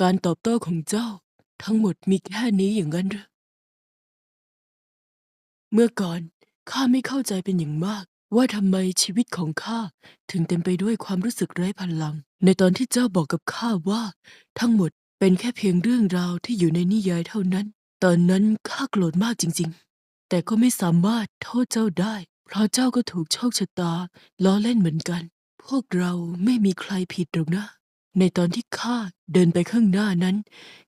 การตอบโต้ของเจ้า ทั้งหมดมีแค่นี้อย่างนั้นหรือเมื่อก่อนข้าไม่เข้าใจเป็นอย่างมาก ว่าทำไมชีวิตของข้าถึงเต็มไปด้วยความรู้สึกไร้พลัง ในตอนที่เจ้าบอกกับข้าว่า ทั้งหมดเป็นแค่เพียงเรื่องราวที่อยู่ในนิยายเท่านั้น ตอนนั้นข้าโกรธมากจริง ๆ แต่ก็ไม่สามารถโทษเจ้าได้ เพราะเจ้าก็ถูกโชคชะตาล้อเล่นเหมือนกัน พวกเราไม่มีใครผิดหรอกนะ ในตอนที่ข้าเดินไปข้างหน้านั้น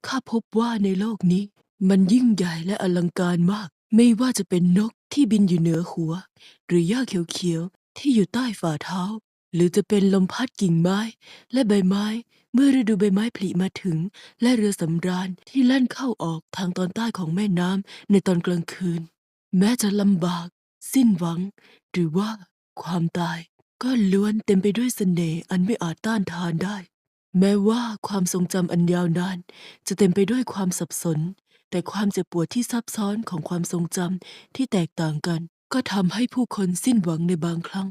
ข้าพบว่าในโลกนี้ มันยิ่งใหญ่และอลังการมาก ไม่ว่าจะเป็นนกที่บินอยู่เหนือหัว หรือหญ้าเขียวๆที่อยู่ใต้ฝ่าเท้า หรือจะเป็นลมพัดกิ่งไม้ และใบไม้ เมื่อฤดูใบไม้ผลิมาถึง และเรือสำราญที่แล่นเข้าออกทางตอนใต้ของแม่น้ำในตอนกลางคืน แม้จะลำบาก สิ้นหวัง หรือว่าความตายก็ล้วนเต็มไปด้วยเสน่ห์อันไม่อาจต้านทานได้ แม้ว่าความทรงจำอันยาวนานจะเต็มไปด้วยความสับสน แต่ความเจ็บปวดที่ซับซ้อนของความทรงจำที่แตกต่างกัน ก็ทำให้ผู้คนสิ้นหวังในบางครั้ง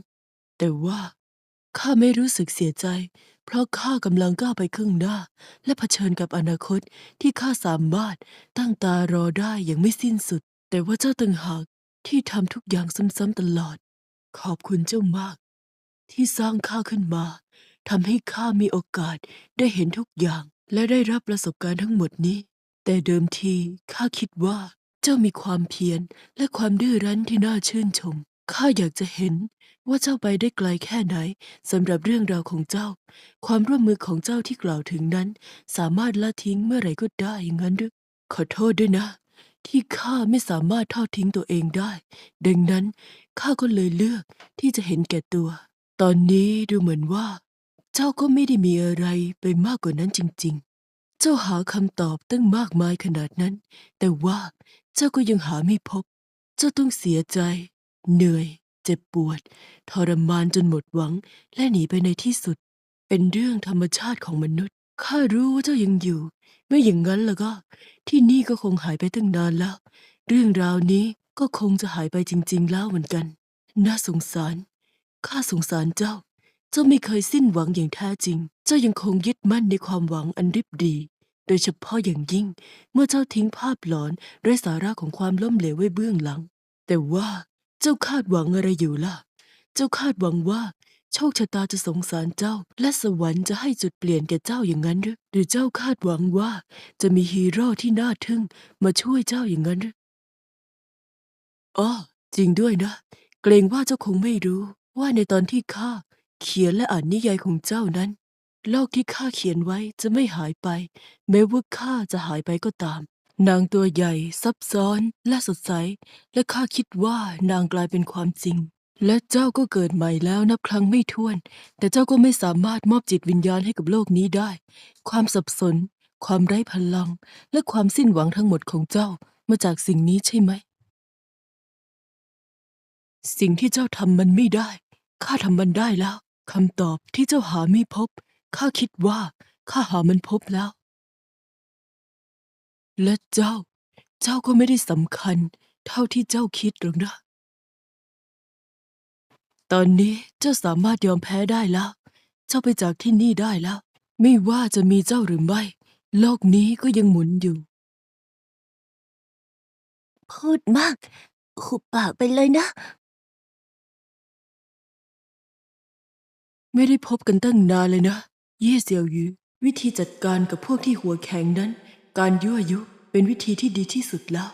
แต่ว่าข้าไม่รู้สึกเสียใจ เพราะข้ากำลังก้าวไปข้างหน้า และเผชิญกับอนาคตที่ข้าสามารถตั้งตารอได้อย่างไม่สิ้นสุด แต่ว่าเจ้าต่างหากที่ทำทุกอย่างซ้ำๆตลอด ขอบคุณเจ้ามาก ที่สร้างข้าขึ้นมา ทำให้ข้ามีโอกาสได้เห็นทุกอย่างและได้รับประสบการณ์ทั้งหมดนี้ แต่เดิมทีข้าคิดว่า เจ้ามีความเพียรและความดื้อรั้นที่น่าชื่นชม ข้าอยากจะเห็นว่าเจ้าไปได้ไกลแค่ไหนสำหรับเรื่องราวของเจ้า ความร่วมมือของเจ้าที่กล่าวถึงนั้น สามารถละทิ้งเมื่อไหร่ก็ได้อย่างนั้นหรือขอโทษด้วยนะ ที่ข้าไม่สามารถทอดทิ้งตัวเองได้ ดังนั้นข้าก็เลยเลือกที่จะเห็นแก่ตัว ตอนนี้ดูเหมือนว่า จ้าก็ไม่ได้มีอะไรไปมากกว่านั้นจริง ๆ เจ้าหาคำตอบตั้งมากมายขนาดนั้น แต่ว่าเจ้าก็ยังหาไม่พบ เจ้าต้องเสียใจ เหนื่อย เจ็บปวด ทรมานจนหมดหวัง และหนีไปในที่สุด เป็นเรื่องธรรมชาติของมนุษย์ ข้ารู้ว่าเจ้ายังอยู่ ไม่อย่างนั้นแล้วก็ ที่นี่ก็คงหายไปตั้งนานแล้ว เรื่องราวนี้ก็คงจะหายไปจริง ๆ แล้วเหมือนกัน น่าสงสาร ข้าสงสารเจ้า เจ้าไม่เคยสิ้นหวังอย่างแท้จริง เจ้ายังคงยึดมั่นในความหวังอันริบดี โดยเฉพาะอย่างยิ่ง เมื่อเจ้าทิ้งภาพหลอนไร้สาระของความล้มเหลวไว้เบื้องหลัง แต่ว่าเจ้าคาดหวังอะไรอยู่ล่ะ เจ้าคาดหวังว่า โชคชะตาจะสงสารเจ้า และสวรรค์จะให้จุดเปลี่ยนแก่เจ้าอย่างนั้นหรือหรือเจ้าคาดหวังว่า จะมีฮีโร่ที่น่าทึ่งมาช่วยเจ้าอย่างนั้นหรืออ๋อจริงด้วยนะ เกรงว่าเจ้าคงไม่รู้ว่าในตอนที่ข้า เขียนและอ่านนิยายของเจ้านั้น โลกที่ข้าเขียนไว้จะไม่หายไป แม้ว่าข้าจะหายไปก็ตาม นางตัวใหญ่ ซับซ้อน และสดใส และข้าคิดว่านางกลายเป็นความจริง และเจ้าก็เกิดใหม่แล้วนับครั้งไม่ถ้วน แต่เจ้าก็ไม่สามารถมอบจิตวิญญาณให้กับโลกนี้ได้ ความสับสน ความไร้พลัง และความสิ้นหวังทั้งหมดของเจ้ามาจากสิ่งนี้ใช่ไหม สิ่งที่เจ้าทำมันไม่ได้ ข้าทำมันได้แล้ว คำตอบที่เจ้าหาไม่พบ ข้าคิดว่า ข้าหามันพบแล้ว และเจ้า เจ้าก็ไม่ได้สำคัญ เท่าที่เจ้าคิดหรอกนะ ตอนนี้เจ้าสามารถยอมแพ้ได้แล้ว เจ้าไปจากที่นี่ได้แล้ว ไม่ว่าจะมีเจ้าหรือไม่ โลกนี้ก็ยังหมุนอยู่ พูดมาก หุบปากไปเลยนะ ไม่ได้พบกันตั้งนานเลยนะ เย่เซียวยูวิธีจัดการกับพวกที่หัวแข็งนั้น การยั่วยุเป็นวิธีที่ดีที่สุดแล้ว